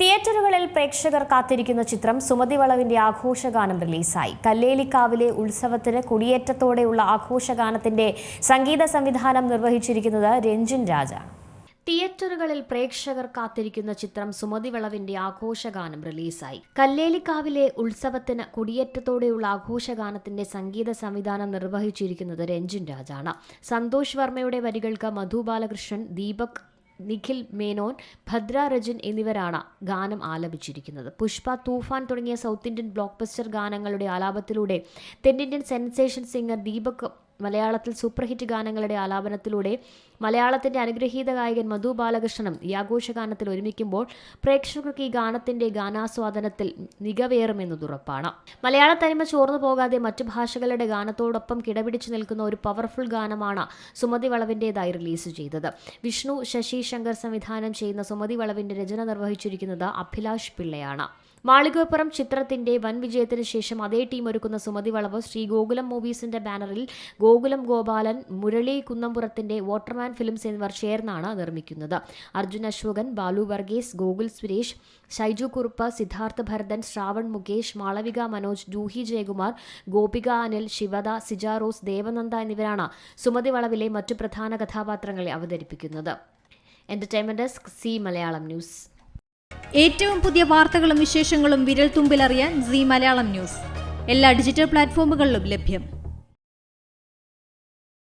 തിയേറ്ററുകളിൽ പ്രേക്ഷകർ കാത്തിരിക്കുന്ന ചിത്രം സുമതി വളവിന്റെ ആഘോഷഗാനം റിലീസായി. കല്ലേലിക്കാവിലെ ഉത്സവത്തിന് കുടിയേറ്റത്തോടെയുള്ള ആഘോഷഗാനത്തിന്റെ സംഗീത സംവിധാനം നിർവഹിച്ചിരിക്കുന്നത് രഞ്ജിൻ രാജാണ് തിയേറ്ററുകളിൽ പ്രേക്ഷകർ കാത്തിരിക്കുന്ന ചിത്രം സുമതി വളവിന്റെ ആഘോഷഗാനം റിലീസായി. കല്ലേലിക്കാവിലെ ഉത്സവത്തിന് കുടിയേറ്റത്തോടെയുള്ള ആഘോഷഗാനത്തിന്റെ സംഗീത സംവിധാനം നിർവഹിച്ചിരിക്കുന്നത് രഞ്ജിൻ രാജാണ്. സന്തോഷ് വർമ്മയുടെ വരികൾക്ക് മധു ബാലകൃഷ്ണൻ ദീപക് നിഖിൽ മേനോൻ ഭദ്ര രജൻ എന്നിവരാണ് ഗാനം ആലപിച്ചിരിക്കുന്നത്. പുഷ്പ തൂഫാൻ തുടങ്ങിയ സൗത്ത് ഇന്ത്യൻ ബ്ലോക്ക് ബസ്റ്റർ ഗാനങ്ങളുടെ ആലാപത്തിലൂടെ തെന്നിന്ത്യൻ സെൻസേഷൻ സിംഗർ ദീപക് മലയാളത്തിൽ സൂപ്പർ ഹിറ്റ് ഗാനങ്ങളുടെ ആലാപനത്തിലൂടെ മലയാളത്തിന്റെ അനുഗ്രഹീത ഗായകൻ മധു ബാലകൃഷ്ണനും ഈ ആഘോഷഗാനത്തിൽ ഒരുമിക്കുമ്പോൾ പ്രേക്ഷകർക്ക് ഈ ഗാനത്തിന്റെ ഗാനാസ്വാദനത്തിൽ മികവേറുമെന്നത് ഉറപ്പാണ്. മലയാള തനിമ ചോർന്നു പോകാതെ മറ്റു ഭാഷകളുടെ ഗാനത്തോടൊപ്പം കിടപിടിച്ചു നിൽക്കുന്ന ഒരു പവർഫുൾ ഗാനമാണ് സുമതി വളവിന്റെതായി റിലീസ് ചെയ്തത്. വിഷ്ണു ശശി ശങ്കർ സംവിധാനം ചെയ്യുന്ന സുമതി വളവിന്റെ രചന നിർവഹിച്ചിരിക്കുന്നത് അഭിലാഷ് പിള്ളയാണ്. മാളികപ്പുറം ചിത്രത്തിന്റെ വൻ വിജയത്തിന് ശേഷം അതേ ടീം ഒരുക്കുന്ന സുമതി വളവ് ശ്രീ ഗോകുലം മൂവീസിന്റെ ബാനറിൽ ഗോകുലം ഗോപാലൻ മുരളി കുന്നംപുറത്തിന്റെ വാട്ടർമാൻ ഫിലിംസ് എന്നിവർ ചേർന്നാണ് നിർമ്മിക്കുന്നത്. അർജുൻ അശോകൻ ബാലു വർഗീസ് ഗോകുൽ സുരേഷ് ഷൈജു കുറുപ്പ് സിദ്ധാർത്ഥ ഭരതൻ ശ്രാവൺ മുകേഷ് മാളവിക മനോജ് ജൂഹി ജയകുമാർ ഗോപിക അനിൽ ശിവദ സിജാറോസ് ദേവനന്ദ എന്നിവരാണ് സുമതി വളവിലെ മറ്റു പ്രധാന കഥാപാത്രങ്ങളെ അവതരിപ്പിക്കുന്നത്. Entertainment desk Zee Malayalam news. ഏറ്റവും പുതിയ വാർത്തകളും വിശേഷങ്ങളും വിരൽ തുമ്പിലറിയാൻ സി മലയാളം ന്യൂസ്. എല്ലാ ഡിജിറ്റൽ പ്ലാറ്റ്ഫോമുകളിലും ലഭ്യം.